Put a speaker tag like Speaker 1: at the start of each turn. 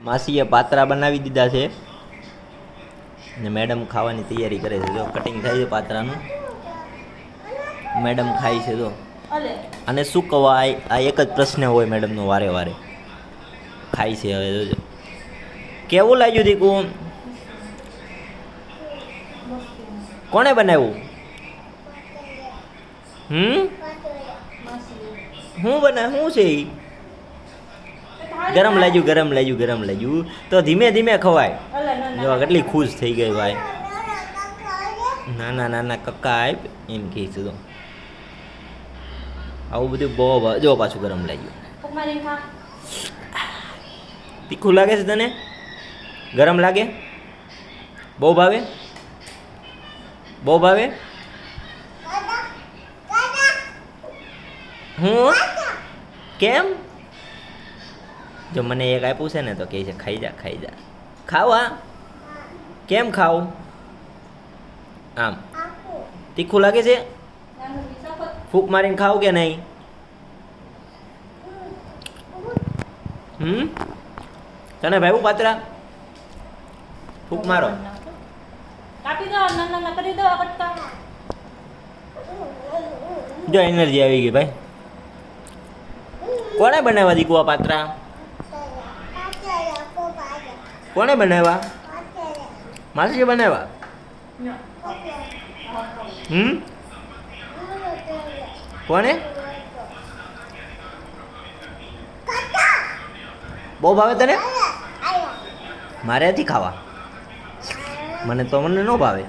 Speaker 1: માસીએ પાત્રા બનાવી દીધા છે. ને મેડમ ખાવાની તૈયારી કરે છે. જો કટિંગ થાય છે પાત્રાનું. મેડમ ખાય છે જો. અને શું કહેવાય આ એક જ પ્રશ્ન હોય મેડમનો વારે વારે. ખાય છે હવે જોજો. કેવું લાગ્યું દીકું? કોણે બનાવ્યું? હમ? શું બના શું છે ઈ? ગરમ લાગ્યું ગરમ લાગ્યું ગરમ લાગ્યું. તો ધીમે ધીમે ખવાય.
Speaker 2: જોવા
Speaker 1: જો કેટલી ખુશ થઈ ગઈ ભાઈ. નાના નાના કક્કા આપ એમ કહે છે તો. આવું બધું બહુ જો પાછું ગરમ લાગ્યું. તીખું લાગે છે તને? ગરમ લાગે? બહુ ભાવે? બહુ ભાવે? હું? કેમ? જો મને એક આપ્યું છે ને તો કહે છે ખાઈ જા ખાઈ જા. ખાવા? કેમ ખાવ? આમ. તીખું લાગે છે? ફૂંક મારીને ખાવ કે નહીં? હમ? તને ભાઈ પાત્રા? ફૂક મારો. જો એનર્જી આવી ગઈ ભાઈ. કોણે બનાવ્યા દીકુ આ પાત્રા? કોણે બનાવ્યા? માસીએ બનાવ્યા? હમ? કોણે? બહુ ભાવે તને? મારે નથી ખાવા. મને તો મને ન ભાવે.